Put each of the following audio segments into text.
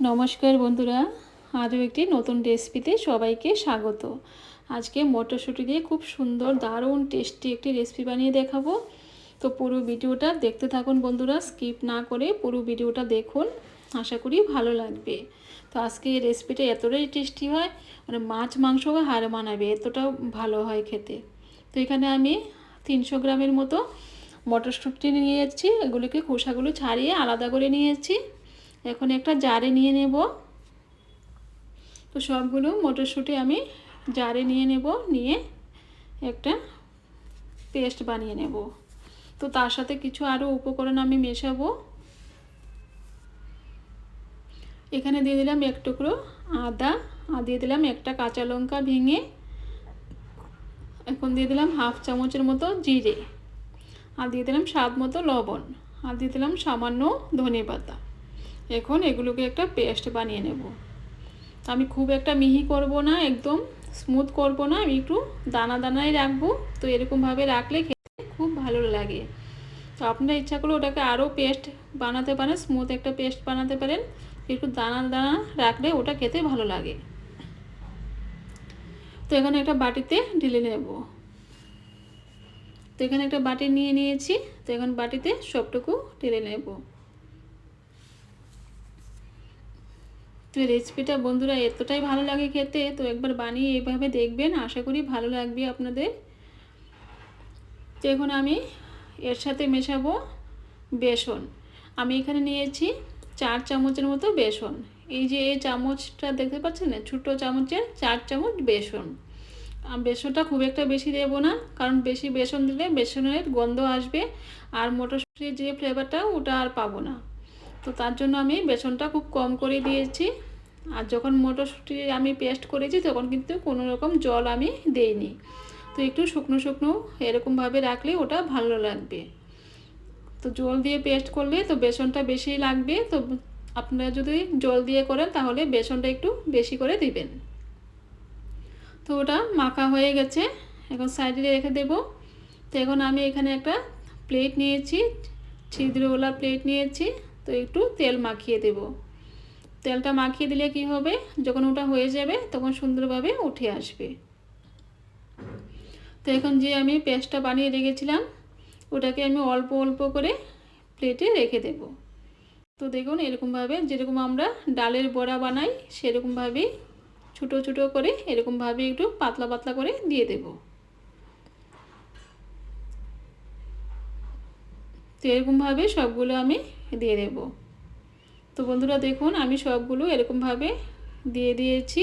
নমস্কার বন্ধুরা আরও একটি নতুন রেসিপিতে সবাইকে স্বাগত। আজকে মটরশুঁটি দিয়ে খুব সুন্দর, দারুণ, টেস্টি একটি রেসিপি বানিয়ে দেখাবো। তো পুরো ভিডিওটা দেখতে থাকুন বন্ধুরা, স্কিপ না করে পুরো ভিডিওটা দেখুন, আশা করি ভালো লাগবে। তো আজকে এই রেসিপিটা এতটাই টেস্টি হয় মানে মাছ, মাংস হার মানাবে এতটাও ভালো হয় খেতে। তো এখানে আমি তিনশো গ্রামের মতো মটরশুঁটি নিয়ে যাচ্ছি এগুলোকে খোসাগুলো ছাড়িয়ে আলাদা করে নিয়ে নিয়েছি। এখন একটা জারে নিয়ে নেব। তো সবগুলো মটরশুঁটি আমি জারে নিয়ে নেব, নিয়ে একটা পেস্ট বানিয়ে নেব। তো তার সাথে কিছু আরও উপকরণ আমি মেশাবো। এখানে দিয়ে দিলাম এক টুকরো আদা, আর দিয়ে দিলাম একটা কাঁচা লঙ্কা ভেঙে এখন দিয়ে দিলাম হাফ চামচের মতো জিরে। আর দিয়ে দিলাম স্বাদ মতো লবণ। আর দিয়ে দিলাম সামান্য ধনে পাতা। এখন এগুলোকে একটা পেস্ট বানিয়ে নেব। আমি খুব একটা মিহি করব না, একদম স্মুথ করব না, আমি একটু দানা দানাই রাখব। তো এরকমভাবে রাখলে খেতে খুব ভালো লাগে। তো আপনারা ইচ্ছা করলে ওটাকে আরও পেস্ট বানাতে পারেন, স্মুথ একটা পেস্ট বানাতে পারেন। একটু দানা দানা রাখলে ওটা খেতে ভালো লাগে। তো এখানে একটা বাটিতে ঢেলে নেব। তো এখানে একটা বাটি নিয়ে নিয়েছি। তো এখন বাটিতে সবটুকু ঢেলে নেব। তো রেসিপিটা বন্ধুরা এতটাই ভালো লাগে খেতে, তো একবার বানিয়ে এইভাবে দেখবেন। আশা করি ভালো লাগবে আপনাদের। তো এখন আমি এর সাথে মেশাবো বেসন। আমি এখানে নিয়েছি চার চামচের মতো বেসন। এই যে এই চামচটা দেখতে পাচ্ছেন না? ছোটো চামচের চার চামচ বেসন। বেসনটা খুব একটা বেশি দেব না, কারণ বেশি বেসন দিলে বেসনের গন্ধ আসবে, আর মটরশুঁটির যে ফ্লেভারটা ওটা আর পাবো না। তো তার জন্য আমি বেসনটা খুব কম করে দিয়েছি। আর যখন মটরশুঁটি আমি পেস্ট করেছি, তখন কিন্তু কোনো রকম জল আমি দেইনি। তো একটু শুকনো শুকনো এরকমভাবে রাখলে ওটা ভালো লাগবে। তো জল দিয়ে পেস্ট করলে তো বেসনটা বেশি লাগবে। তো আপনারা যদি জল দিয়ে করেন, তাহলে বেসনটা একটু বেশি করে দিবেন। তো ওটা মাখা হয়ে গেছে। এখন সাইডে রেখে দেব। তো এখন আমি এখানে একটা প্লেট নিয়েছি, ছিদ্রওয়ালা প্লেট নিয়েছি। তো একটু তেল মাখিয়ে দেব। তেলটা মাখিয়ে দিলে কি হবে? যখন ওটা হয়ে যাবে, তখন সুন্দরভাবে উঠে আসবে। তো এখন যে আমি পেস্টটা বানিয়ে রেখেছিলাম, ওটাকে আমি অল্প অল্প করে প্লেটে রেখে দেব। তো দেখুন, এরকমভাবে যেরকম আমরা ডালের বড়া বানাই, সেরকমভাবেই ছোটো ছোটো করে এরকমভাবে একটু পাতলা পাতলা করে দিয়ে দেব। তো এরকমভাবে সবগুলো আমি দিয়ে দেব। তো বন্ধুরা দেখুন, আমি সবগুলো এরকমভাবে দিয়ে দিয়েছি।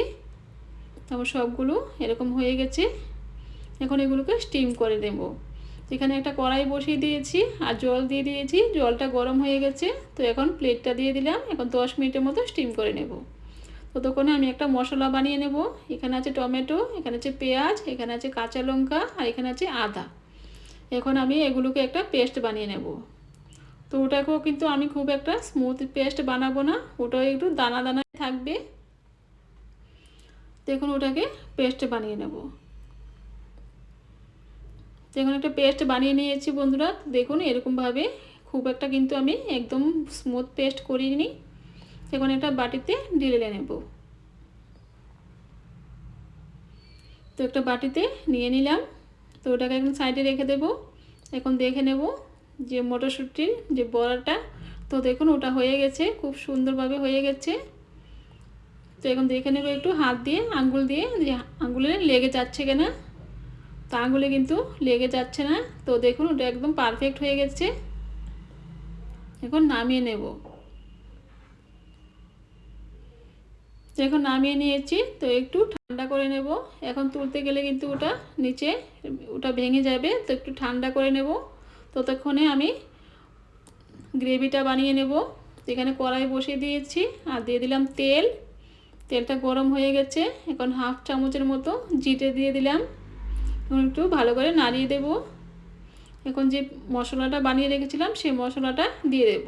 তারপর সবগুলো এরকম হয়ে গেছে। এখন এগুলোকে স্টিম করে দেব এখানে একটা কড়াই বসিয়ে দিয়েছি আর জল দিয়ে দিয়েছি। জলটা গরম হয়ে গেছে। তো এখন প্লেটটা দিয়ে দিলাম। এখন দশ মিনিটের মতো স্টিম করে নেব। ততক্ষণে আমি একটা মশলা বানিয়ে নেব। এখানে আছে টমেটো, এখানে আছে পেঁয়াজ, এখানে আছে কাঁচা লঙ্কা, আর এখানে আছে আদা। এখন আমি এগুলোকে একটা পেস্ট বানিয়ে নেব। তো ওটাকেও কিন্তু আমি খুব একটা স্মুথ পেস্ট বানাবো না, ওটাও একটু দানা দানা থাকবে। দেখুন ওটাকে পেস্ট বানিয়ে নেব। দেখুন একটা পেস্ট বানিয়ে নিয়েছি বন্ধুরা, দেখুন এরকমভাবে খুব একটা কিন্তু আমি একদম স্মুথ পেস্ট করিনি। এখন একটা বাটিতে ঢেলে নেব। তো একটা বাটিতে নিয়ে নিলাম। তো ওটাকে এখন সাইডে রেখে দেব। এখন দেখে নেব যে মটরশুঁটির যে বড়াটা, তো দেখুন ওটা হয়ে গেছে, খুব সুন্দরভাবে হয়ে গেছে। তো এখন দেখে নেব একটু হাত দিয়ে, আঙ্গুল দিয়ে, যে আঙ্গুলে লেগে যাচ্ছে কিনা। তো আঙ্গুলে কিন্তু লেগে যাচ্ছে না। তো দেখুন ওটা একদম পারফেক্ট হয়ে গেছে। এখন নামিয়ে নেব। তো এখন নামিয়ে নিয়েছি, তো একটু ঠান্ডা করে নেব। এখন তুলতে গেলে কিন্তু ওটা নিচে, ওটা ভেঙে যাবে, তো একটু ঠান্ডা করে নেব। ততক্ষণে আমি গ্রেভিটা বানিয়ে নেব। এখানে কড়াই বসিয়ে দিয়েছি, আর দিয়ে দিলাম তেল। তেলটা গরম হয়ে গেছে, এখন হাফ চামচের মতো জিটে দিয়ে দিলাম। এখন একটু ভালো করে নাড়িয়ে দেব। এখন যে মশলাটা বানিয়ে রেখেছিলাম, সেই মশলাটা দিয়ে দেব।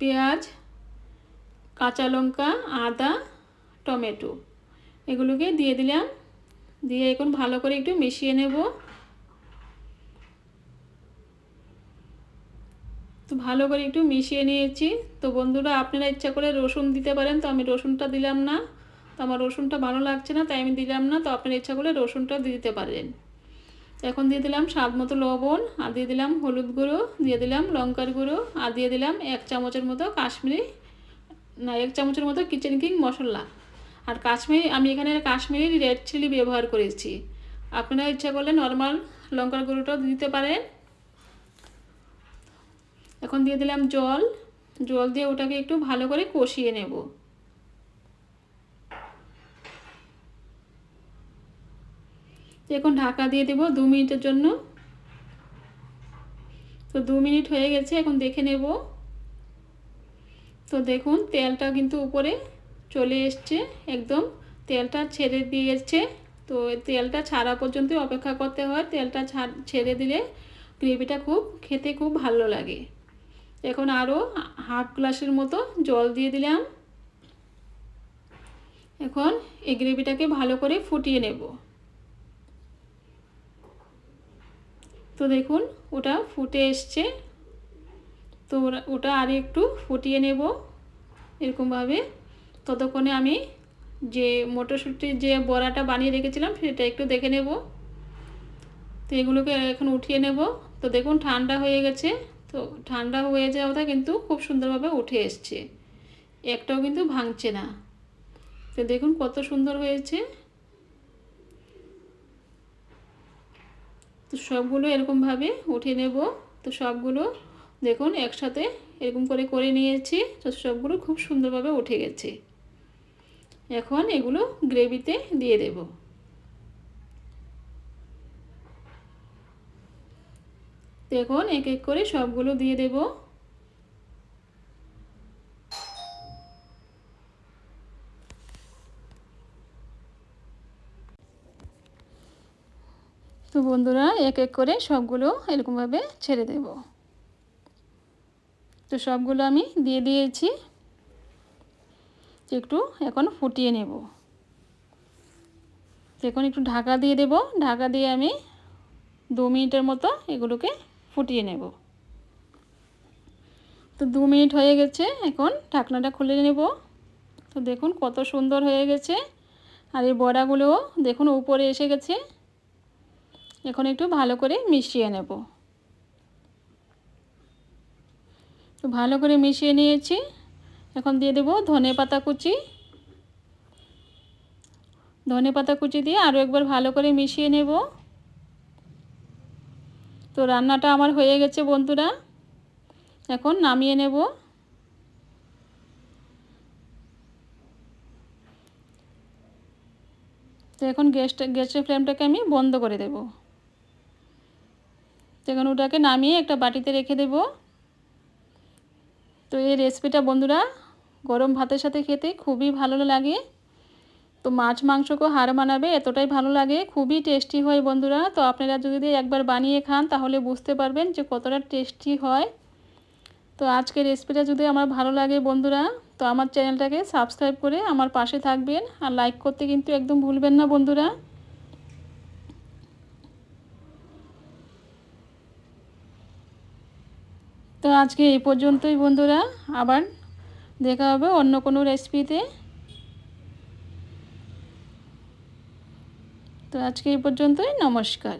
পেঁয়াজ কাঁচা লঙ্কা, আদা, টমেটো এগুলোকে দিয়ে দিলাম। দিয়ে এখন ভালো করে একটু মিশিয়ে নেব। তো ভালো করে একটু মিশিয়ে নিয়েছি। তো বন্ধুরা, আপনারা ইচ্ছা করে রসুন দিতে পারেন। তো আমি রসুনটা দিলাম না। তো আমার রসুনটা ভালো লাগছে না, তাই আমি দিলাম না। তো আপনারা ইচ্ছা করলে রসুনটা দিতে পারেন। এখন দিয়ে দিলাম স্বাদ মতো লবণ আর দিয়ে দিলাম হলুদ গুঁড়ো, দিয়ে দিলাম লঙ্কার গুঁড়ো আর দিয়ে দিলাম এক চামচের মতো কাশ্মীরি না, এক চামচের মতো কিচেন কিং মশলা। আর কাশ্মীরি, আমি এখানে কাশ্মীরি রেড চিলি ব্যবহার করেছি। আপনারা ইচ্ছা করলে নর্মাল লঙ্কার গুঁড়োটাও দিতে পারেন। এখন দিয়ে দিলাম জল। জল দিয়ে ওটাকে একটু ভালো করে কষিয়ে নেব। এখন ঢাকা দিয়ে দেব দু মিনিটের জন্য। তো দু মিনিট হয়ে গেছে, এখন দেখে নেব। তো দেখুন, তেলটা কিন্তু উপরে চলে এসছে একদম। তেলটা ছেড়ে দিয়েছে। তো তেলটা ছাড়া পর্যন্ত অপেক্ষা করতে হয়। তেলটা ছেড়ে দিলে গ্রেভিটা খুব, খেতে খুব ভালো লাগে। এখন আরও হাফ গ্লাসের মতো জল দিয়ে দিলাম। এখন এই গ্রেভিটাকে ভালো করে ফুটিয়ে নেব। তো দেখুন, ওটা ফুটে এসছে। তো ওটা আর একটু ফুটিয়ে নেব এরকমভাবে। ততক্ষণে আমি যে মটরশুঁটির যে বড়াটা বানিয়ে রেখেছিলাম, সেটা একটু দেখে নেব। তো এগুলোকে এখন উঠিয়ে নেব। তো দেখুন, ঠান্ডা হয়ে গেছে। তো ঠান্ডা হয়ে যাওয়াটা কিন্তু খুব সুন্দরভাবে উঠে এসছে। একটাও কিন্তু ভাঙছে না। তো দেখুন, কত সুন্দর হয়েছে। তো সবগুলো এরকমভাবে উঠিয়ে নেব। তো সবগুলো দেখুন, একসাথে এরকম করে করে নিয়েছি, তো সবগুলো খুব সুন্দরভাবে উঠে গেছে। এখন এগুলো গ্রেভিতে দিয়ে দেব। দেখুন, এক এক করে সবগুলো দিয়ে দেব। তো বন্ধুরা, এক এক করে সবগুলো এরকমভাবে ছেড়ে দেব। তো সবগুলো আমি দিয়ে দিয়েছি। একটু এখন ফুটিয়ে নেব। এখন একটু ঢাকা দিয়ে দেব। ঢাকা দিয়ে আমি দু মিনিটের মতো এগুলোকে ফুটিয়ে নেব। তো দু মিনিট হয়ে গেছে। এখন ঢাকনাটা খুলে নেব। তো দেখুন কত সুন্দর হয়ে গেছে। আর এই বড়াগুলোও দেখুন উপরে এসে গেছে। এখন একটু ভালো করে মিশিয়ে নেব। তো ভালো করে মিশিয়ে নিয়েছি। এখন দিয়ে দেব ধনে পাতা কুচি। ধনে পাতা কুচি দিয়ে আরও একবার ভালো করে মিশিয়ে নেব। তো রান্নাটা আমার হয়ে গেছে বন্ধুরা। এখন নামিয়ে নেব। তো এখন গ্যাসটা গ্যাসের ফ্লেমটাকে আমি বন্ধ করে দেব। তো এখন ওটাকে নামিয়ে একটা বাটিতে রেখে দেব। তো এই রেসিপিটা বন্ধুরা, গরম ভাতের সাথে খেতে খুবই ভালো লাগে। তো মাছ মাংসকেও হার মানাবে, এতটাই ভালো লাগে, খুবই টেস্টি হয় বন্ধুরা। তো আপনারা যদি একবার বানিয়ে খান, তাহলে বুঝতে পারবেন যে কতটা টেস্টি হয়। তো আজকের রেসিপিটা যদি আমার ভালো লাগে বন্ধুরা, তো আমার চ্যানেলটাকে সাবস্ক্রাইব করে আমার পাশে থাকবেন। আর লাইক করতে কিন্তু একদম ভুলবেন না বন্ধুরা। তো আজকে এই পর্যন্তই বন্ধুরা, আবার দেখা হবে অন্য কোনো রেসিপিতে তো আজকে এই পর্যন্তই, নমস্কার।